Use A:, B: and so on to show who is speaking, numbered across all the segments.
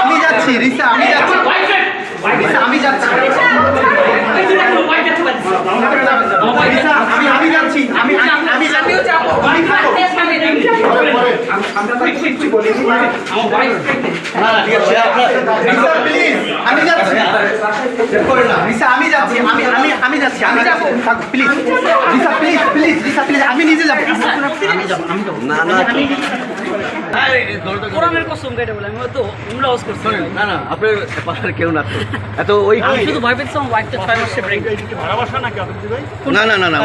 A: আমি যাচ্ছি রিসা, আমি যাচ্ছি। রিসা, আমি যাচ্ছি। আমি যাচ্ছি, আমি আমি আমিও যাব আমি যাচ্ছি। আমি যাচ্ছি আমি আমি আমি যাচ্ছি আমি যাব। Please Risa please please Risa please আমি নিজে যাব। আমি যাব আমি যাব না না
B: কোরআনের কসম কেটে বলে আমি তো উমরা হাউস করছি।
C: না না আপনার পাশার কেউ না তো এত ওই
B: আমি শুধু ভয় পেয়েছিলাম ওয়াইফটা ছয় মাসে ব্রেক
C: না না না না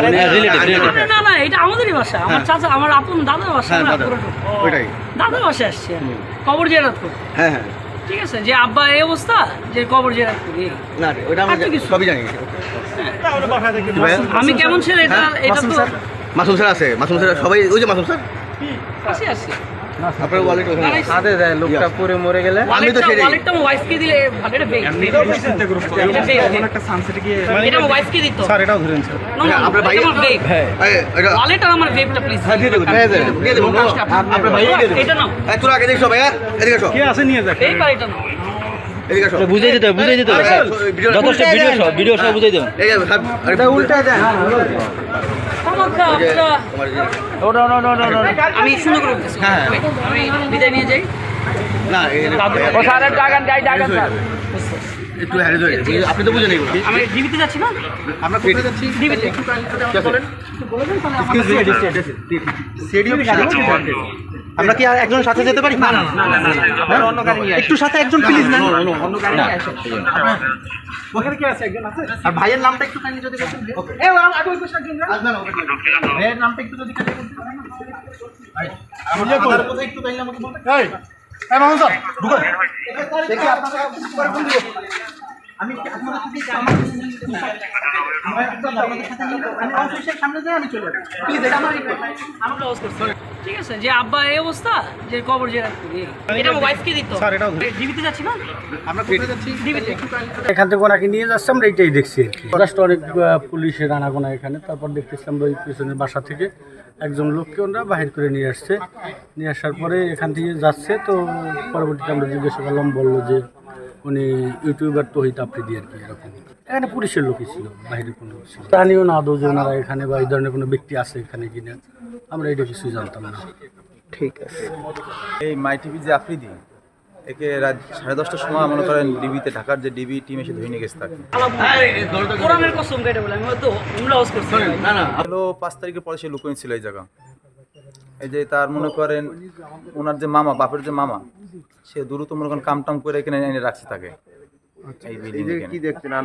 B: না না এটা আমাদেরই বাসা আমার চাচা আমার আপন দাদার বাসা
C: হ্যাঁ। ওইটাই।
B: দাদার বাসায় আসছি কবর জেরাত করি
C: হ্যাঁ হ্যাঁ।
B: ঠিক আছে যে আব্বা এই অবস্থা যে কবর যে রাখবি
C: না
B: তো কিছু।
C: সবই জানি।
B: আমি কেমন ছেলে? এটা এটা তো
C: মাসুম স্যার আছে মাসুম স্যার সবাই ওই যে মাসুম স্যার?
B: আছে। আসি
C: আপনার ওয়ালেট ওখানে হাতে দেয় লোকটা পুরো মরে গেলে। আমি তো সেটাই
B: ওয়ালেটটা আমার দিলে এটা বেগ এটা বেগ এটা আমার ওয়াইফকে দিত। স্যার এটাও ধরেন স্যার
C: আপনার ভাই-
B: আমার
C: এটা
B: ওয়ালেট আর আমার বেগটা প্লিজ
C: হ্যাঁ দিয়ে দেবো দিয়ে দিয়ে দেবো আপনার ভাই দিয়ে দেবো।
B: এটা নাও।
C: এই তোরা আগে দেখ সবাই হ্যাঁ এদিকে এসো
B: এই পার এটা নাও
D: বুঝাই দিতে হবে, বুঝাই দিতে হবে
C: হ্যাঁ, ভিডিও-
D: যথেষ্ট ভিডিও সহ ভিডিও সহ বুঝাই দেবেন
C: হ্যাঁ, উল্টা
B: আপনারা আমি সুন্দর করে
C: হ্যাঁ।
B: আমি বিদায় নিয়ে যাই।
C: না এই একটু হ্যারিজ হয়ে গেছে। আপনি তো
B: আমি ডিবিতে যাচ্ছি না
C: আমরা কোথায় যাচ্ছি
B: ডিবিতে
A: আমরা কি আর একজন সাথে যেতে পারি না না না না একটু সাথে একজন প্লিজ না ওখানে কি আছে একজন আছে আর ভাইয়ের নামটা একটু কাইন্ডলি যদি এ আগে ওই পাশে একজন ভাইয়ের নামটা একটু যদি কাইন্ডলি বলতেন ভাই আমার কথা একটু কাইন্ডলি আমাকে বলতেন এই মামুন স্যার ঢুকো দেখি আপনারা আমি
B: ঠিক আছে যে আব্বা এই অবস্থা যে কবর করি। এটা ওয়াইফকে দিত। স্যার এটাও ডিবিতে যাচ্ছি না?
C: আমরা কোথায় যাচ্ছি?
B: ডিবিতে
E: এখান থেকে ওনাকে নিয়ে যাচ্ছে আমরা এইটাই দেখছি জাস্ট অনেক পুলিশের আনাগোনা এখানে। তারপর দেখতেছিলাম ওই পিছনের বাসা থেকে একজন লোককে ওনারা বাহির করে নিয়ে আসছে। নিয়ে আসার পরে এখান থেকে যাচ্ছে তো পরবর্তীতে আমরা জিজ্ঞাসা করলাম বলল যে উনি ইউটিউবার তহিত আফ্রিদি আর কি এরকম। এখানে পুলিশের লোকই ছিল বাইরে কোনো লোক ছিল। জানিও না আদৌ যে ওনারা এখানে বা এই ধরনের কোনো ব্যক্তি আছে এখানে কিনা আমরা এটা কিছুই জানতাম না। ঠিক আছে।
F: এই মাই টিভি যে আফ্রিদি একে রাত সাড়ে দশটার সময় মনে করেন ডিবিতে ঢাকার যে ডিবি টিম এসে ধরে নিয়ে গেছে তাকে।
B: কোরআনের কসম কেটে বলে আমি তো উমরা হাউস করছি।
C: না না
F: হলো পাঁচ তারিখের পরে সে লুকোয় ছিল এই জায়গা। এই যে তার মনে করেন ওনার যে মামা বাপের যে মামা সে দ্রুত মনে করেন কাম টাম করে এখানে এনে রাখছে তাকে। এই বিল্ডিং
C: কি দেখছেন? না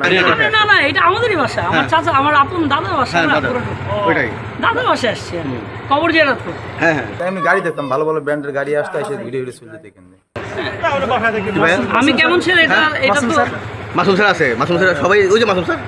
B: না না এটা আমাদেরই বাসা। আমার চাচা আমার আপন দাদার বাসা
C: হ্যাঁ
B: দাদার আসছি। কবর জেরাত
C: হ্যাঁ হ্যাঁ।
F: আমি গাড়ি দেখতাম ভালো ভালো ব্র্যান্ডের গাড়ি আসতে এসে ভিডিও ভিডিও চলতে দেখেন
B: আমি কেমন ছেলে? এটা এটা তো
C: মাসুম স্যার আছে। মাসুম স্যার সবাই ওই যে মাসুম স্যার?